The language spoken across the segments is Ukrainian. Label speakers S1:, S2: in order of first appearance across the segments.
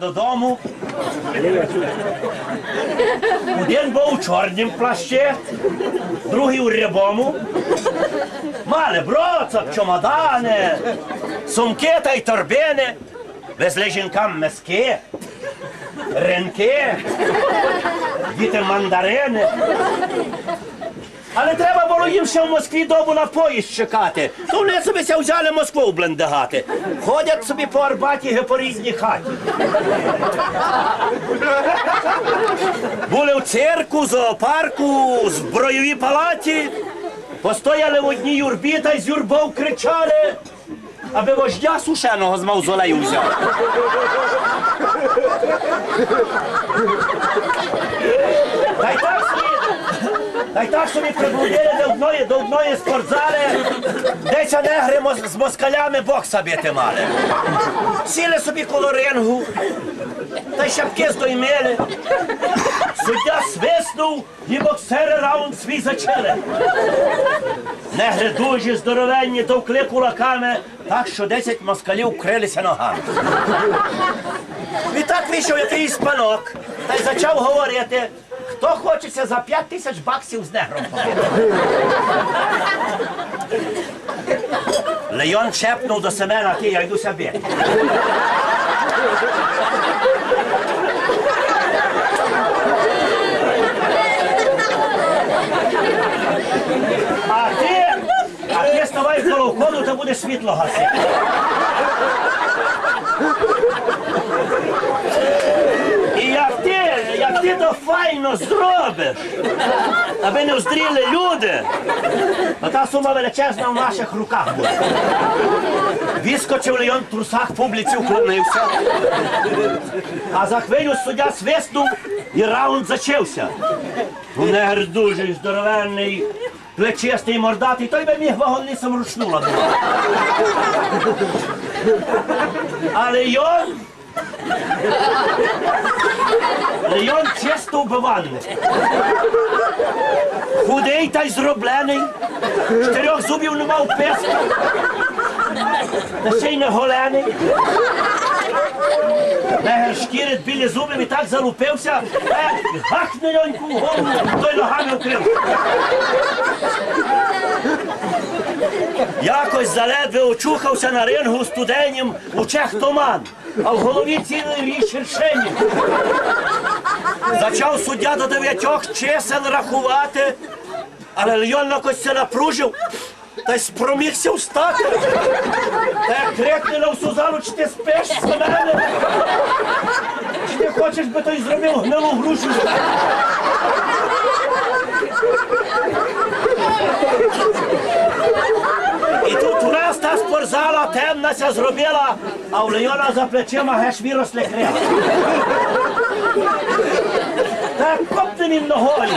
S1: додому. Один був у чорнім плащі, другий у рябому. Мали броцок, чомодани, сумки та й торбини. Везли жінкам миски, ринки, діти мандарини. Але треба було їм ще в Москві добу на поїзд чекати. То вони собі ся взяли Москву блендагати. Ходять собі по Арбаті ге по різній хаті. Були в цирку, зоопарку, збройовій палаті. Постояли в одній юрбі та й з юрбов кричали, аби вождя сушеного з мавзолею взяв. Та й так собі, та й так собі приблудили до одної, до одної спортзали, де ці негри з москалями бокса бити мали. Сіли собі коло рингу, та й шапки здоймили. Суддя свиснув і боксери раунд свій зачали. Негри дуже здоровенні, товкли кулаками, так що 10 москалів вкрилися ногами. Відтак вийшов якийсь панок та й почав говорити, хто хочеться за 5 тисяч баксів з негром. Леон шепнув до Семена, ти я йду собі. А ти, а ти ставай коло входу, то буде світло гасити. І як ти, як ти файно зробиш, аби не вздріли люди, то та сума величезна в наших руках буде. Вискочив Леон в трусах публіці вклонився. А за хвилю суддя свиснув і раунд зачався. Ну, Негр дуже здоровенний, плечистий, мордатий, той би міг вагонницям ручну ладувати. Але йон Леон чисто вбивальник. Худий та й зроблений. Чотирьох зубів не мав писка. Та ще й не голений. Шкірить білі зуби і так залупився, е, гахне льоньку в голову, той ногами вкрив. Якось заледве очухався на рингу студенім у чех туман, а в голові цілий річ шершенів. Зачав суддя до дев'ятьох чисел рахувати, але Льон якось це напружив та й спромігся встати. Та як крикне на всю залу, чи ти спиш з мене? Чи ти хочеш би той зробив гнилу грушу? І тут спортзала темна ся зробила, а у Леона за плечима геш виросли крила. Так копни він ногою.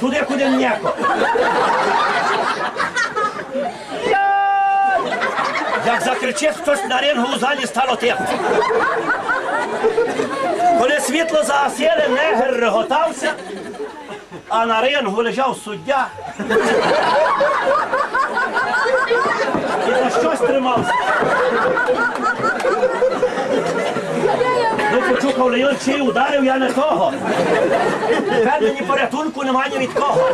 S1: Туди, куди м'яко. Як закричить хтось на рингу у залі стало тихо. Коли світло загасили, негр реготався, а на рингу лежав суддя. І за щось тримався. Ну, почухав Леон, чи ударив я не того. Тепер мені порятунку немає від кого.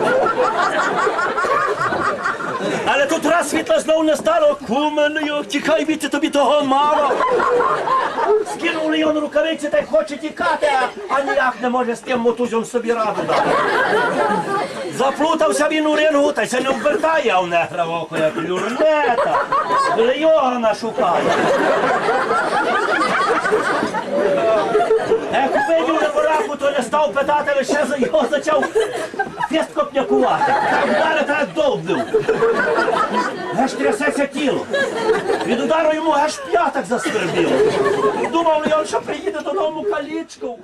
S1: Але тут раз світла знову не стало. Куменю, тікай віти, тобі того мало. Скинув Леон рукавиці та й хоче тікати, а- ніяк не може з тим мотузом собі раду дати. Заплутався він у рингу, та й се не ввертає, а в негра в око, як люрнета. Леона шукає. Як видів на пораку, став питати, лише його почав фіст копнякувати. Так вдари так довбив. Аж трясеться тіло. Від удару йому аж п'яток засвербіло. Думав Леон, що приїде додому калічкою.